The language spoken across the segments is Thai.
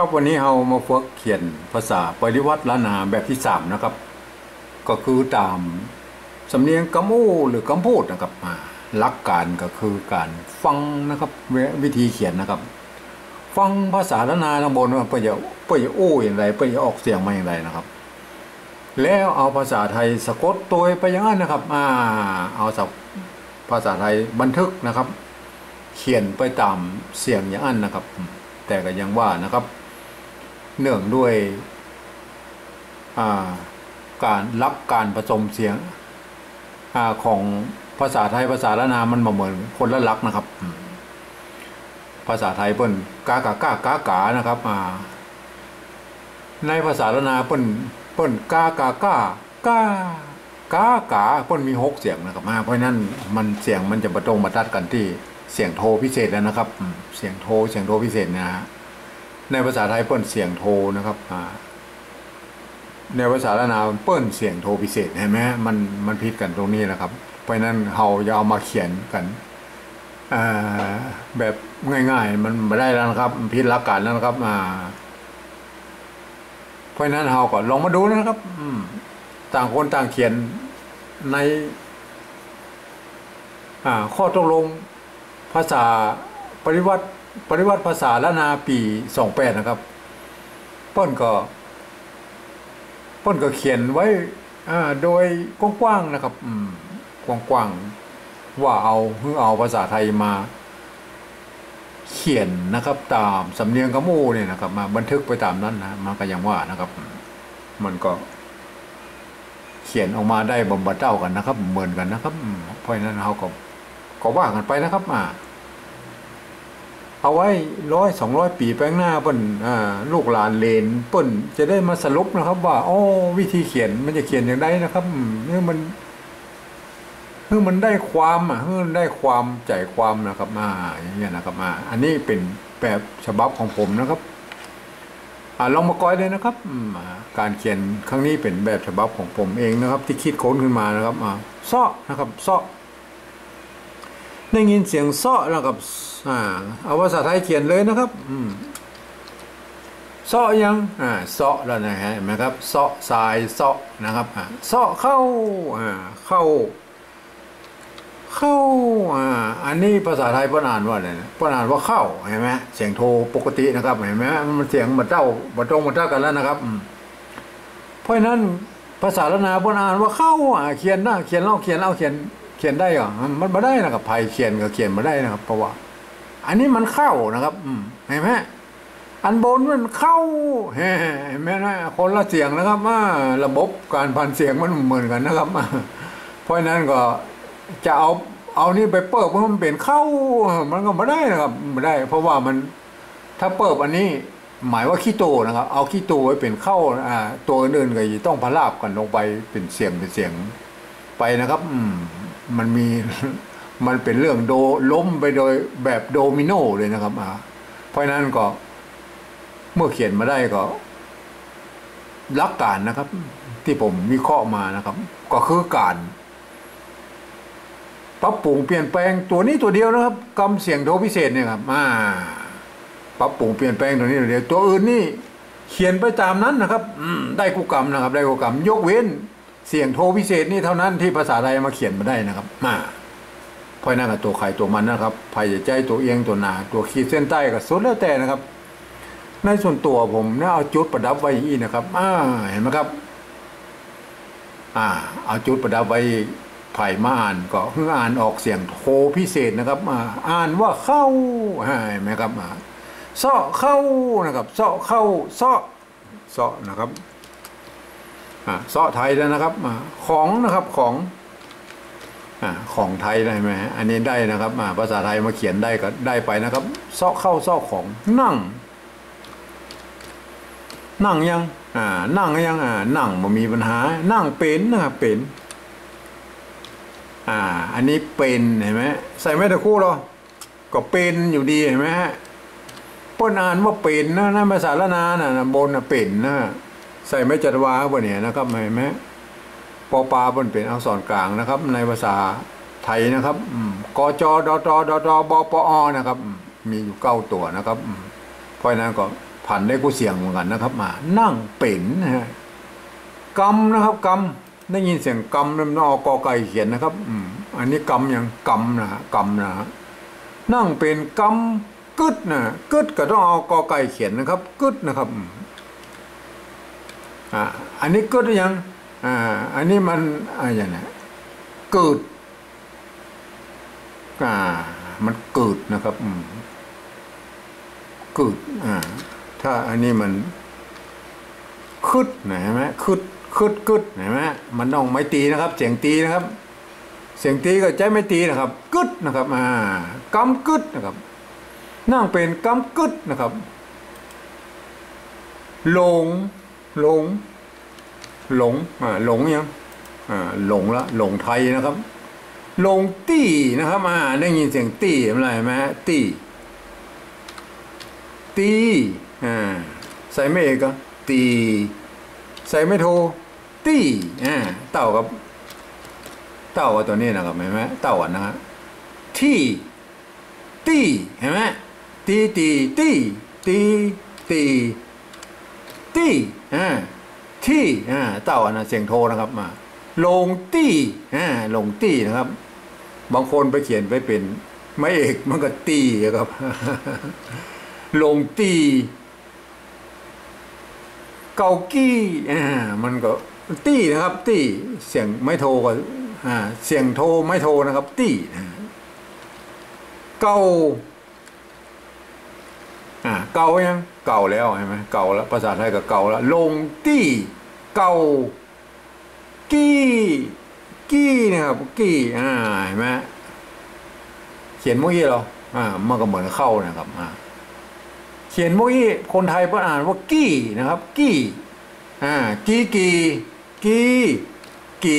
ครับวันนี้เรามาฝึกเขียนภาษาปริวัติล้านนาแบบที่สามนะครับ ก็คือตามสำเนียงกำอู้หรือกำพูดนะครับอ่าหลักการก็คือการฟังนะครับวิธีเขียนนะครับ ฟังภาษาล้านนาข้างบนว่าเพื่อจะเพื่อจะอู้อย่างไรเพื่อจะออกเสียงมาอย่างไรนะครับ แล้วเอาภาษาไทยสะกดตัวไปอย่างนั้นนะครับอ่าเอาศัพท์ภาษาไทยบันทึกนะครับ เขียนไปตามเสียงอย่างนั้นนะครับแต่ก็ยังว่านะครับ เนื่องด้วยการรับการผสมเสียงอของภาษาไทยภาษาละนามันมาเหมือนคนละลักนะครับ ภาษาไทยเปิ้นกากากากากานะครับในภาษาละนาเปิ้นเปิ้นกากากากากากาเปิ้นมีหกเสียงนะครับเพราะนั้นมันเสียงมันจะประตรงมาตัดกันที่เสียงโทพิเศษแล้วนะครับ เสียงโทเสียงโทพิเศษนะฮะ ในภาษาไทยเปิ้นเสียงโทนะครับในภาษาละนาเปิ้นเสียงโทพิเศษเห็นไหมมันมันพิดกันตรงนี้นะครับ เพราะนั้นเราจะเอามาเขียนกันแบบง่าย ๆ มันไม่ได้แล้วนะครับพิดหลักการแล้วนะครับเพราะนั้นเราก็ลองมาดูนะครับต่างคนต่างเขียนในข้อตกลงภาษาปริวัติ ปริวัติภาษาละนาปีสองแปดนะครับป้นก็ป้นก็เขียนไว้โดยกว้างๆนะครับกว้างๆว่าเอาเพื่อเอาภาษาไทยมา เขียนนะครับ ตามสำเนียงกระมูเนี่ยนะครับ มาบันทึกไปตามนั้นนะมันก็ยังว่านะครับ มันก็ เขียนออกมาได้บำบัดเจ้ากันนะครับ เหมือนกันนะครับเพราะนั้นเขาก็ก็ว่ากันไปนะครับ อ่า เอาไว้ร้อยสองร้อยปีแป้งหน้าเปิ้นลูกหลานเลนเปิ้นจะได้มาสรุปนะครับ ว่าอ๋อวิธีเขียนมันจะเขียนอย่างไรนะครับเมื่อมันเมื่อมันได้ความอะเมื่อมันได้ความใจความนะครับมาอย่างเงี้ยนะครับมาอันนี้เป็นแบบฉบับของผมนะครับอลองมาก้อยเลยนะครับการเขียนครั้งนี้เป็นแบบฉบับของผมเองนะครับ ที่คิดค้นขึ้นมานะครับอ่าซ้อนะครับซ้อได้ยินเสียงซ้อแล้วกับ อ่าเอาภาษาไทยเขียนเลยนะครับ อืมเซาะยังอ่าเซาะแล้วนะฮะเห็นไหมครับเซาะทรายเซาะนะครับอ่าเซาะเข้าอ่าเข้า เข้าอ่าอันนี้ภาษาไทยป้อ่านว่าอะไรนะป้อ่านว่าเข้าเห็นไหมเสียงโทปกตินะครับเห็นไหมมันเสียงมันเจ้าบัตรงมันเจ้ากันแล้วนะครับเพราะนั้นภาษาละนาป้อ่านว่าเข้าอ่าเขียนนะเขียนเล่าเขียนเล่าเขียนเขียนได้เหรอมันมาได้นะครับไทยเขียนก็เขียนมาได้นะครับเพราะว่า อันนี้มันเข้านะครับเห็นไหมอันบนมันเข้าเห็นไหมนะคนละเสียงนะครับว่าระบบการพันเสียงมันเหมือนกันนะครับเพราะนั้นก็จะเอาเอานี่ไปเปิดเพราะมันเป็นเข้า มันก็ไม่ได้นะครับไม่ได้ เพราะว่ามันถ้าเปิดอันนี้หมายว่าขี้โตนะครับ เอาขี้โตไว้เป็นเข้าอ่าตัวอื่นก็ต้องพลาบกันลงไปเป็นเสียงเป็นเสียงไปนะครับ อืมมันมี มันเป็นเรื่องโดล้มไปโดยแบบโดมิโนเลยนะครับอ่าเพราะนั้นก็เมื่อเขียนมาได้ก็ลักการนะครับ ที่ผมวิเคราะห์มานะครับ ก็คือการปรับปรุงเปลี่ยนแปลงตัวนี้ตัวเดียวนะครับกำเสียงโทพิเศษเนี่ยครับมาปรับปรุงเปลี่ยนแปลงตัวนี้ตัวเดียวตัวอื่นนี่เขียนไปตามนั้นนะครับ อืได้กุกรรมนะครับ ได้กุกรรม ยกเว้น เสียงโทพิเศษนี่เท่านั้นที่ภาษาไทยมาเขียนมาได้นะครับ มา เพราะนั่นกับตัวใครตัวมันนะครับภายใจตัวเอียงตัวหนาตัวขีดเส้นใต้ก็สุดแล้วแต่นะครับ ในส่วนตัวผมเนี่ยเอาจุดประดับไว้อีนะครับอ่าเห็นไหมครับ อ่า เอาจุดประดับไว้ไผ่มาอ่านก็เพื่ออ่านออกเสียงโทพิเศษนะครับ อ่าอ่านว่าเข้าเห็นไหมครับอ่าเซาะเข้านะครับเซาะเข้าเซาะเซาะนะครับอ่าเซาะไทยแล้วนะครับของนะครับของ ของไทยได้ไหมอันนี้ได้นะครับภาษาไทยมาเขียนได้ก็ได้ไปนะครับซอกเข้าซอกของนั่ง นั่งยังอ่านั่งยังอ่านั่งมันมีปัญหา นั่งเป็นนะครับเป็นอ่าอันนี้เป็นเห็นไหมใส่ไม่ตะคู่หรอก็เป็นอยู่ดีเห็นไหมฮะป้นอ่านว่าเป็นนะนั่นภาษาละนาน่ะบนนะเป็นนะใส่ไม่จัดวาบนเนี่ยนะครับเห็นไหม ปอปาบนเป็นอักษรกลางนะครับ ในภาษาไทยนะครับกจดตดตบปอนะครับ มีอยู่เก้าตัวนะครับเพราะนั้นก็ผ่านได้กูเสียงเหมือนกันนะครับ มา นั่งเป็นนะฮะกำนะครับกำได้ยินเสียงกำนอกกอไก่เขียนนะครับอืมอันนี้กำยังกำนะฮะกำนะฮะนั่งเป็นกำกึดนะกึดก็ต้องเอากอไก่เขียนนะครับกึดนะครับอ่าอันนี้กึดยัง อ่าอันนี้มันอะไรนะเกิดอ่ามันเกิดนะครับอืมกึดอ่าถ้าอันนี้มันคึดนะเห็นไหมคึดคึดกึดเห็นไหมมันต้องไม่ตีนะครับ เสียงตีนะครับ เสียงตีก็ใจไม่ตีนะครับกึดนะครับอ่ากำกึดนะครับ นั่งเป็นกำกึดนะครับ ลงลง หลงอ่าหลงยังอ่าหลงละหลงไทยนะครับ หลงตี้นะครับอ่าได้ยินเสียงตี้อะไรไหมตี้ตีอ่าใส่ไม่เอกตีใส่ไม่โทตีอ่าเต่ากับ เต่ากับตัวนี้นะครับเห็นไหมเต่าอะนะฮะทีตีเห็นไหมตีตีตีตีตีตีอ่า ที่อ่าเต่าอะนะเสียงโทนะครับมาลงตี้อ่าลงตี้นะครับ บางคนไปเขียนไปเป็นไม่เอกมันก็ตีครับลงตีเกากี้อ่ามันก็ตีนะครับ ตีเสียงไม่โทก็อ่าเสียงโทไม่โทนะครับ ตีเกา อ่าเก่ายังเก่าแล้วใช่ไหมเก่าแล้วภาษาไทยก็เก่าแล้วลงตีเก่ากี้กี้นะครับกี้อ่าเห็นไหมเขียนเมื่อกี้เหรออ่ามันก็เหมือนเข้านะครับอ่าเขียนมุ้ยคนไทยเพิ่อ่านว่ากี้นะครับกี้อ่ากี้กีกี้กี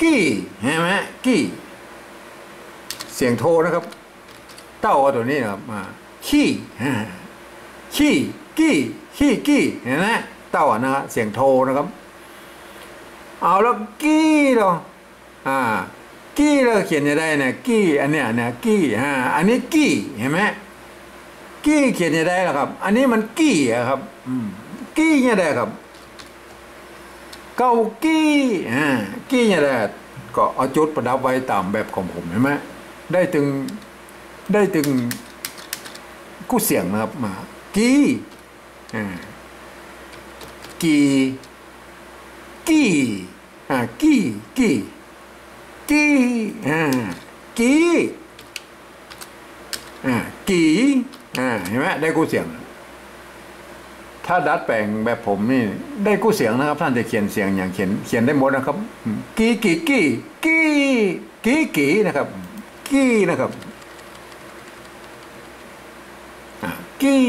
กี้เห็นไหมกี้เสียงโทนะครับ เต้าตัวนี้นะครับมา ขี้ขี้กี้ขี้กี้เห็นไหมเต้านะฮะเสียงโทนะครับ เอาแล้วกี้เนาอ่ากี้เราเขียนจะได้นะกี้อันเนี้ยเนี่ยกี้อ่าอันนี้กี้เห็นไหมกี้เขียนยังได้ล่ะครับ อันนี้มันกี้อะครับอืมกี้ยังได้ครับ เก้ากี้อ่ากี้ยังได้ก็เอาจุดประดับไว้ตามแบบของผมเห็นไหมได้ถึงได้ถึง กู้เสียงนะครับมากี้อ่ากี้กี้อ่ากีกีกีอ่ากีอ่ากีอ่าเห็นไหมได้กู้เสียง ถ้าดัดแปลงแบบผมนี่ ได้กู้เสียงนะครับ ท่านจะเขียนเสียงอย่างเขียนเขียนได้หมดนะครับกีกีกีกีกีกีนะครับ กีนะครับ กี้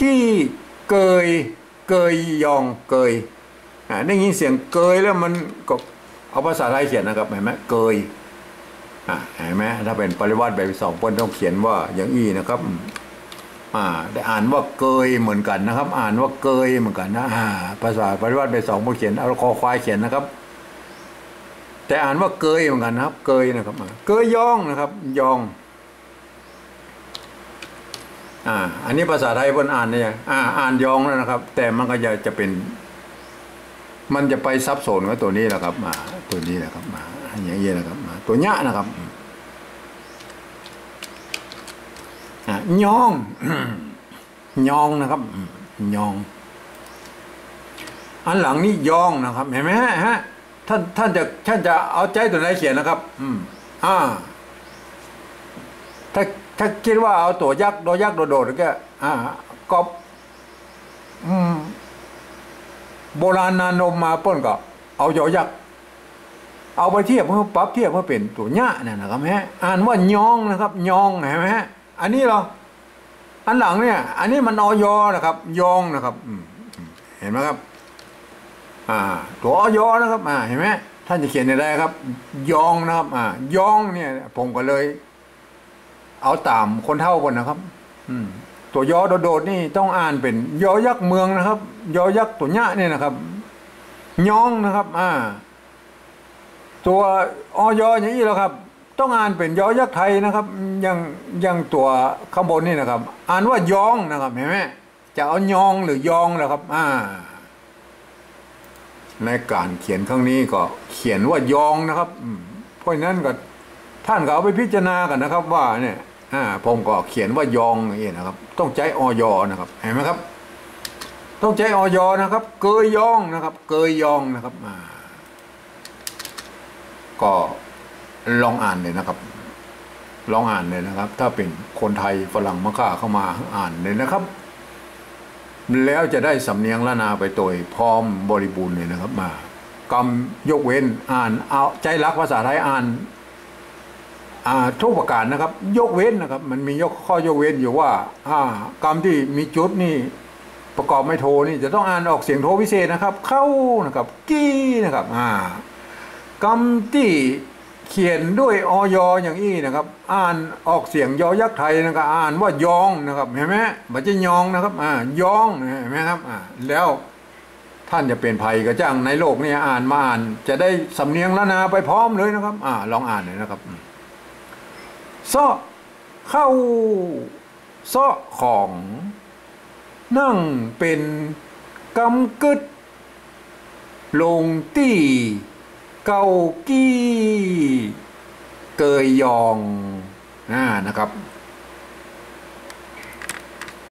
กี้เกยเกยยองเกยอ่าได้ยินเสียงเกยแล้วมันก็เอาภาษาไทยเขียนนะครับเห็นไหมเกยอ่าเห็นไหมถ้าเป็นปริวัติแบบสองเปิ้นต้องเขียนว่าอย่างอี้นะครับอ่าได้อ่านว่าเกยเหมือนกันนะครับ อ่านว่าเกยเหมือนกันนะอ่าภาษาปริวัติแบบสองเปิ้นเขียนเอาคอควายเขียนนะครับ แต่อ่านว่าเกยเหมือนกันนะครับ เกยนะครับเกยยองนะครับ ยองอ่าอันนี้ภาษาไทยเพิ่นอ่านเนี่ยอ่าอ่านยองแล้วนะครับ แต่มันก็จะจะเป็น มันจะไปซับโซนกับตัวนี้แหละครับ มา ตัวนี้แหละครับ มาอย่างเงี้ยนะครับ มา ตัวเนี้ยนะครับอ่ายองยองนะครับยอง อันหลังนี่ยองนะครับ เห็นไหมฮะ ท่านท่านจะท่านจะเอาใจตัวไหนเขียนนะครับ อืมอ่า ถ้าถ้าคิดว่าเอาตัวยักษ์ตัวยักษ์โดดๆก็อ่าก็อืม โบราณนานมมาป้นก็ เอายอยักษ์เอาไปเทียบเพื่อปรับเทียบเพื่อเป็นตัวเนี้ยเนี่ยนะครับฮะอ่านว่ายองนะครับยองเห็นไหมฮะอันนี้เราอันหลังเนี่ย อันนี้มันออยอนะครับ ยองนะครับอืเห็นไหมครับ ตัวอยอนะครับอ่าเห็นไหมท่านจะเขียนได้ครับ ยองนะครับอ่ายองเนี่ย ผมก็เลย เอาตามคนเท่าคนนะครับอืมตัวยอโดดๆนี่ต้องอ่านเป็น ยอยักษ์เมืองนะครับ ยอยักษ์ตัวเนี้ยเนี่ยนะครับยองนะครับ อ่า ตัวออยอย่างนี้แล้วครับ ต้องอ่านเป็นยอยักษ์ไทยนะครับยังยังตัวข้างบนนี่นะครับ อ่านว่ายองนะครับเห็นไหมจะเอายองหรือยองนะครับ อ่า ในการเขียนครั้งนี้ก็เขียนว่ายองนะครับ เพราะนั้นก็ท่านก็เอาไปพิจารณากันนะครับ ว่าเนี่ยอผมก็เขียนว่ายองอย่างนี้นะครับ ต้องใจออยนะครับเห็นไหมครับ ต้องใจออยนะครับ เกยยองนะครับ เกยยองนะครับอ่าก็ลองอ่านเลยนะครับ ลองอ่านเลยนะครับ ถ้าเป็นคนไทยฝรั่งมะค่าเข้ามาอ่านเลยนะครับ แล้วจะได้สำเนียงละนาไปโดยพร้อมบริบูรณ์เลยนะครับมากรรมยกเว้นอ่านเอาใจรักภาษาไทยอ่านอ่าทุกประการนะครับ ยกเว้นนะครับ มันมียกข้อยกเว้นอยู่ว่าอ่ากรรมที่มีจุดนี่ประกอบไม่โทนี่จะต้องอ่านออกเสียงโทพิเศษนะครับ เข้านะครับ กี้นะครับอ่ากรรมที่ เขียนด้วยออยอย่างอี้นะครับ อ่านออกเสียงยอยักษ์ไทยนะครับอ่านว่ายองนะครับเห็นไหมมันจะยองนะครับอ่ายองเห็นไหมครับอ่าแล้วท่านจะเป็นภัยกระจ้างในโลกนี้อ่านมาอ่าน จะได้สำเนียงละนาไปพร้อมเลยนะครับ อ่า ลองอ่านเลยนะครับซ้อเข้าซ้อของ นั่งเป็นกำกึดลงตี้ เกากี้ เกยยองอ่านะครับ